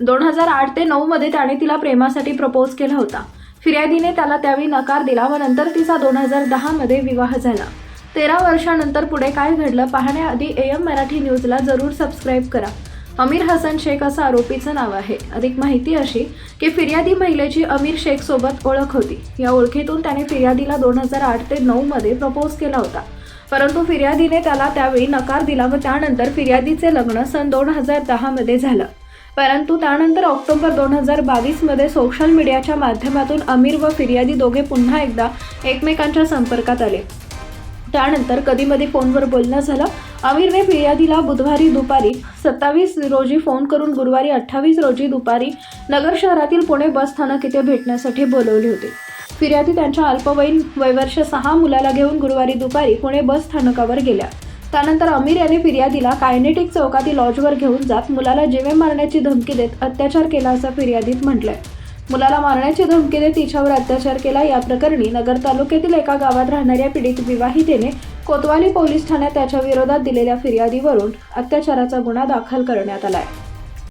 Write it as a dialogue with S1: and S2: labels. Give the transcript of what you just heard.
S1: दोन हजार आठ ते नऊमध्ये त्याने तिला प्रेमासाठी प्रपोज केला होता. फिर्यादीने त्याला त्यावेळी नकार दिला व नंतर तिचा दोन हजार दहामध्ये विवाह झाला. तेरा वर्षानंतर पुढे काय घडलं पाहण्याआधी ए एम मराठी न्यूजला जरूर सबस्क्राईब करा. अमीर हसन शेख असं आरोपीचं नाव आहे. अधिक माहिती अशी की फिर्यादी महिलेची अमीर शेख सोबत ओळख होती. या ओळखीतून त्याने फिर्यादीला दोन हजार आठ ते नऊ मध्ये प्रपोज केला होता. परंतु फिर्यादीने त्याला त्यावेळी नकार दिला व त्यानंतर फिर्यादीचे लग्न सन दोन हजार दहामध्ये झालं. परंतु त्यानंतर ऑक्टोबर दोन हजार बावीसमध्ये सोशल मीडियाच्या माध्यमातून अमीर व फिर्यादी दोघे पुन्हा एकदा एकमेकांच्या संपर्कात आले. त्यानंतर कधीमधी फोनवर बोलणं झालं. अमीरने फिर्यादीला बुधवारी दुपारी सत्तावीस रोजी फोन करून गुरुवारी अठ्ठावीस रोजी दुपारी नगर शहरातील पुणे बस स्थानक इथे भेटण्यासाठी बोलवले होते. फिर्यादी त्यांच्या अल्पवयीन वयवर्ष सहा मुलाला घेऊन गुरुवारी दुपारी पुणे बस स्थानकावर गेल्या. त्यानंतर अमीर यांनी फिर्यादीला कायनेटिक चौकातील लॉजवर घेऊन जात मुलाला जीवे मारण्याची धमकी देत अत्याचार केला असं फिर्यादीत म्हटलंय. मुलाला मारण्याची धमकी देत तिच्यावर अत्याचार केला या प्रकरणी नगर तालुक्यातील एका गावात राहणाऱ्या पीडित विवाहितेने कोतवाली पोलीस ठाण्यात त्याच्या विरोधात दिलेल्या फिर्यादीवरून अत्याचाराचा गुन्हा दाखल करण्यात आला आहे